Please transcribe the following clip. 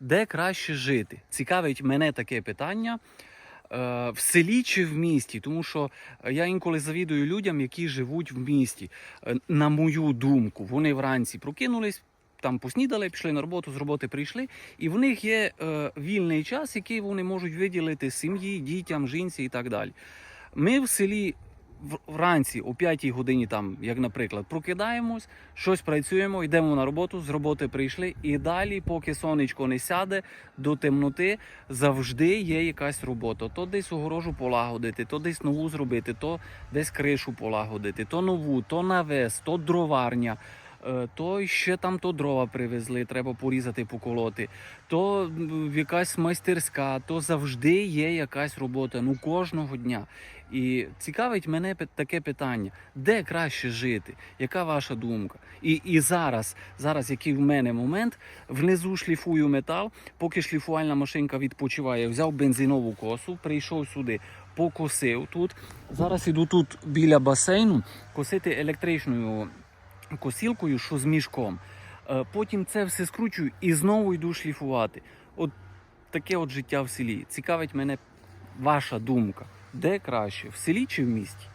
Де краще жити? Цікавить мене таке питання. е, В селі чи в місті, тому що я інколи завідую людям, які живуть в місті. Е, На мою думку, вони вранці прокинулись, там поснідали, пішли на роботу, з роботи прийшли, і в них є е, вільний час, який вони можуть виділити сім'ї, дітям, жінці і так далі. Ми в селі вранці о 5 годині, там, як наприклад, прокидаємось, щось працюємо, йдемо на роботу, з роботи прийшли, і далі, поки сонечко не сяде до темноти, завжди є якась робота. То десь огорожу полагодити, то десь нову зробити, то десь кришу полагодити, то нову, то навес, то дроварня. Е, То ще там то дрова привезли, треба порізати, поколоти. То якась майстерська, то завжди є якась робота. Ну кожного дня. І цікавить мене таке питання: де краще жити? Яка ваша думка? І, і зараз, зараз, який в мене момент, внизу шліфую метал, поки шліфувальна машинка відпочиває, взяв бензинову косу, прийшов сюди, покосив тут. Зараз іду тут біля басейну косити електричною косілкою, що з мішком. Е, Потім це все скручую і знову йду шліфувати. От таке от життя в селі. Цікавить мене ваша думка. Де краще, в селі чи в місті?